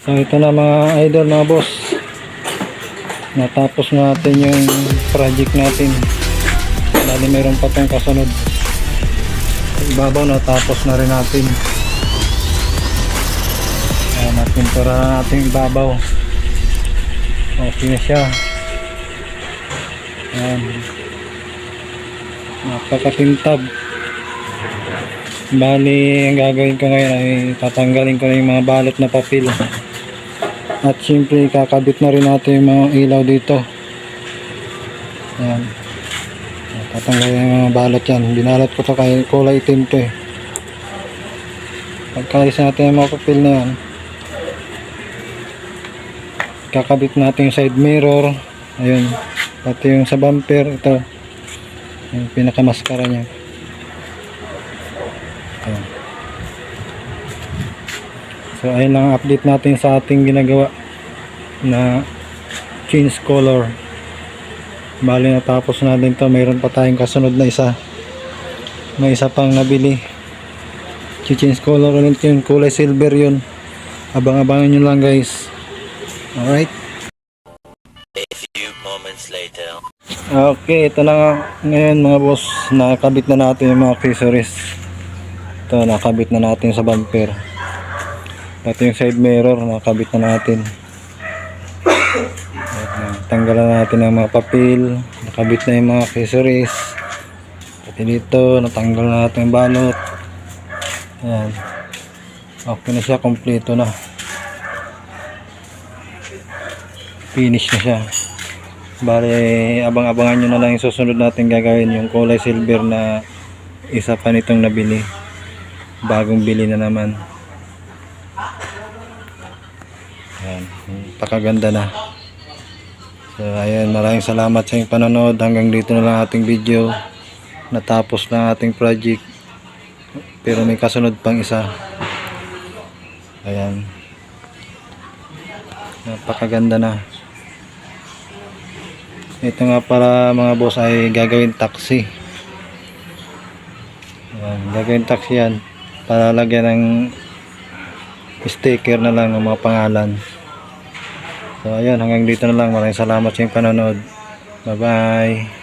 So ito na mga idol mga boss. Natapos na natin yung project natin. Dali meron pa tong kasunod. Ibabaw natapos na rin natin. Ayan natin para natin ibabaw. Okay na siya. Ayan. Napakatintab. Bali, ang gagawin ko ngayon ay tatanggalin ko na yung mga balot na papel. At siyempre, kakabit na rin natin yung mga ilaw dito. Ayan. Tatanggalin yung mga balot yan. Binalot ko to kay kulay itim to eh. Pagkalis natin yung mga papel na yan, kakabit natin yung side mirror. Ayun. Pati yung sa bumper, ito. Yung pinakamaskara niya. So ayun lang ang update natin sa ating ginagawa na change color. Bali natapos natin to mayroon pa tayong kasunod na isa. May isa pang nabili. change color ulit yun. Kulay silver yun. Abang-abangan nyo lang guys. Alright. few moments later. Okay, ito na nga ngayon mga boss. Nakakabit na natin yung mga accessories. Ito, nakabit na natin sa bumper. Pati yung side mirror, nakabit na natin. Tanggalan na natin ang mga papel. Nakabit na yung mga accessories. Pati dito, natanggal na natin yung balot. Ayan. Okay na siya, kompleto na. Finish na siya. Bale, abang-abangan nyo na lang yung susunod natin gagawin yung kulay silver na isa pa nitong nabili. Bagong bili na naman. Ayan, pakaganda na. So, ayan, maraming salamat sa inyong panonood. Hanggang dito na lang ating video. Natapos na ating project. Pero may kasunod pang isa. Ayan. Napakaganda na. Ito nga para mga boss ay gagawin taxi. Ayan, gagawin taxi yan. Para lagyan ng sticker na lang ng mga pangalan. So ayun, hanggang dito na lang. Maraming salamat sa inyong panonood. Bye bye.